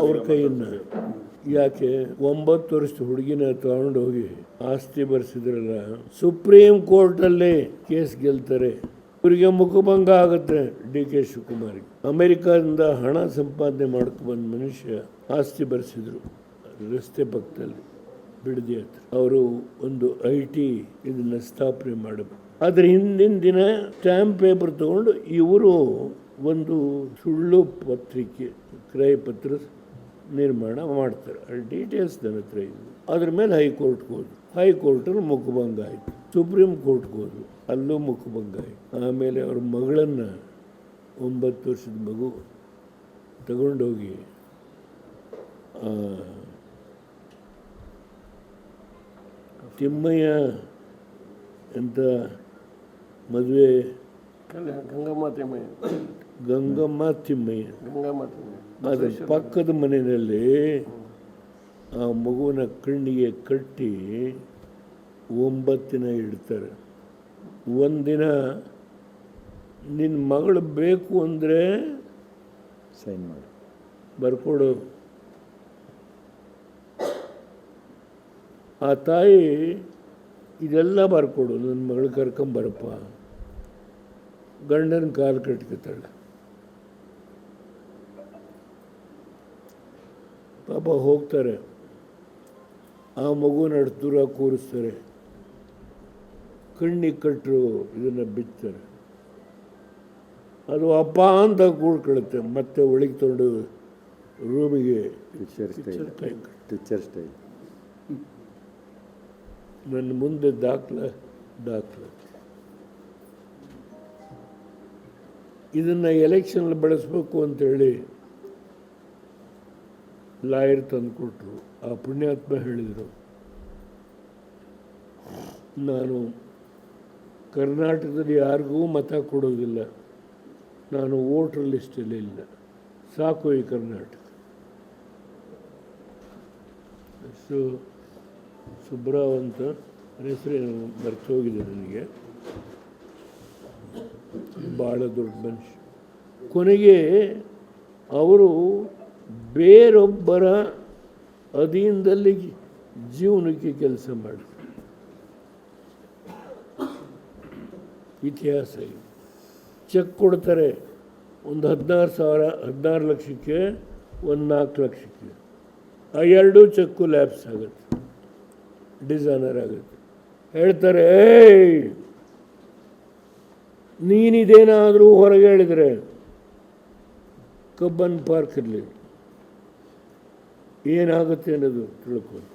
ಅವ್ರ ಕೈಯಿಂದ. ಯಾಕೆ? ಒಂಬತ್ತು ವರ್ಷದ ಹುಡುಗಿನ ತಗೊಂಡು ಹೋಗಿ ಆಸ್ತಿ ಬರ್ಸಿದ್ರಲ್ಲ, ಸುಪ್ರೀಂ ಕೋರ್ಟಲ್ಲಿ ಕೇಸ್ ಗೆಲ್ತಾರೆ. ಇವರಿಗೆ ಮುಖಭಂಗ ಆಗುತ್ತೆ ಡಿ ಕೆ ಶಿವಕುಮಾರ್ ಅಮೆರಿಕದಿಂದ ಹಣ ಸಂಪಾದನೆ ಮಾಡ್ಕೊ ಬಂದ ಮನುಷ್ಯ ಆಸ್ತಿ ಬರ್ಸಿದ್ರು, ರಸ್ತೆ ಪಕ್ಕದಲ್ಲಿ, ಬಿಡದಿ ಅವರು ಒಂದು ಐ ಟಿ ಇದನ್ನ ಸ್ಥಾಪನೆ ಮಾಡಬೇಕು ಅದ್ರ ಹಿಂದಿನ ದಿನ ಸ್ಟ್ಯಾಂಪ್ ಪೇಪರ್ ತಗೊಂಡು ಇವರು ಒಂದು ಸುಳ್ಳು ಪತ್ರಿಕೆ ಕ್ರಯ ಪತ್ರ ನಿರ್ಮಾಣ ಮಾಡ್ತಾರೆ. ಅಲ್ಲಿ ಡೀಟೇಲ್ಸ್ ನನ್ನ ಹತ್ರ ಇದೆ ಅದ್ರ ಮೇಲೆ ಹೈಕೋರ್ಟ್ಗೆ ಹೋದ್ರು. ಹೈಕೋರ್ಟಲ್ಲಿ ಮುಖಭಂಗ ಆಯಿತು. ಸುಪ್ರೀಂ ಕೋರ್ಟ್ಗೆ ಹೋದ್ರು. ಅಲ್ಲೂ ಮುಖಭಂಗ ಆಯಿತು. ಆಮೇಲೆ ಅವ್ರ ಮಗಳನ್ನು ಒಂಬತ್ತು ವರ್ಷದ ಮಗು ತಗೊಂಡೋಗಿ ತಿಮ್ಮಯ್ಯ ಅಂತ ಮದುವೆ ಗಂಗಮ್ಮ ತಿಮ್ಮಯ್ಯ. ಗಂಗಮ್ಮ ತಿಮ್ಮಯ್ಯ. ಅದ್ರ ಪಕ್ಕದ ಮನೆಯಲ್ಲಿ ಆ ಮಗುವಿನ ಕಣ್ಣಿಗೆ ಕಟ್ಟಿ ಒಂಬತ್ತಿನ ಇಡ್ತಾರೆ. ಒಂದಿನ ನಿನ್ನ ಮಗಳು ಬೇಕು ಅಂದರೆ ಸೈನ್ ಮಾಡಿ. ಬರ್ಕೊಡು. ಆ ತಾಯಿ ಇದೆಲ್ಲ ಬರ್ಕೊಡು ನನ್ನ ಮಗಳು ಕರ್ಕೊಂಬರಪ್ಪ. ಗಂಡನ ಕಾಲು ಕಟ್ಕೊತಾಳೆ. ಪಾಪ ಹೋಗ್ತಾರೆ. ಆ ಮಗುವಿನ ದೂರ ಕೂರಿಸ್ತಾರೆ. ಕಣ್ಣಿಗೆ ಕಟ್ಟರು ಇದನ್ನು ಬಿಚ್ತಾರೆ ಅದು ಅಪ್ಪ ಅಂತ ಕೂಡ್ಕೊಳ್ಳುತ್ತೆ ಮತ್ತೆ ಒಳಗೆ ತೊಗೊಂಡು ರೂಮಿಗೆ ಸ್ಟೈಲ್ ಸ್ಟೈಲ್ ನನ್ನ ಮುಂದೆ ದಾಖಲೆ ದಾಖಲೆ. ಇದನ್ನು ಎಲೆಕ್ಷನ್ ಬಳಸಬೇಕು ಅಂತೇಳಿ ಲಾಯರ್ ತಂದುಕೊಟ್ರು ಆ ಪುಣ್ಯಾತ್ಮ ಹೇಳಿದರು, ನಾನು ಕರ್ನಾಟಕದಲ್ಲಿ ಯಾರಿಗೂ ಮತ ಕೊಡೋದಿಲ್ಲ. ನಾನು ವೋಟರ್ ಲಿಸ್ಟಲ್ಲಿ ಇಲ್ಲ. ಸಾಕು ಈ ಕರ್ನಾಟಕ. ಸೊ ಸುಬ್ರಾವ್ ಅಂತ ಹೆಸರೇನು ಮರ್ತೋಗಿದೆ ನನಗೆ. ಭಾಳ ದೊಡ್ಡ ಮನುಷ್ಯ. ಕೊನೆಗೆ ಅವರು ಬೇರೊಬ್ಬರ ಅಧೀನದಲ್ಲಿ ಜೀವನಕ್ಕೆ ಕೆಲಸ ಮಾಡಿ. ಇತಿಹಾಸ ಇದು. ಚೆಕ್ ಕೊಡ್ತಾರೆ ಒಂದು ಹದಿನಾರು ಸಾವಿರ, ಹದಿನಾರು ಲಕ್ಷಕ್ಕೆ, ಒಂದು ನಾಲ್ಕು ಲಕ್ಷಕ್ಕೆ. ಆ ಎರಡೂ ಚೆಕ್ಕು ಲ್ಯಾಪ್ಸ್ ಆಗುತ್ತೆ. ಡಿಸೈನರ್ ಆಗುತ್ತೆ. ಹೇಳ್ತಾರೆ, ಏಯ್, ನೀನಿದೇನಾದರೂ ಹೊರಗೆ ಹೇಳಿದರೆ ಕಬ್ಬನ್ ಪಾರ್ಕಲ್ಲಿ ಏನಾಗುತ್ತೆ ಅನ್ನೋದು ತಿಳ್ಕೊಂಡು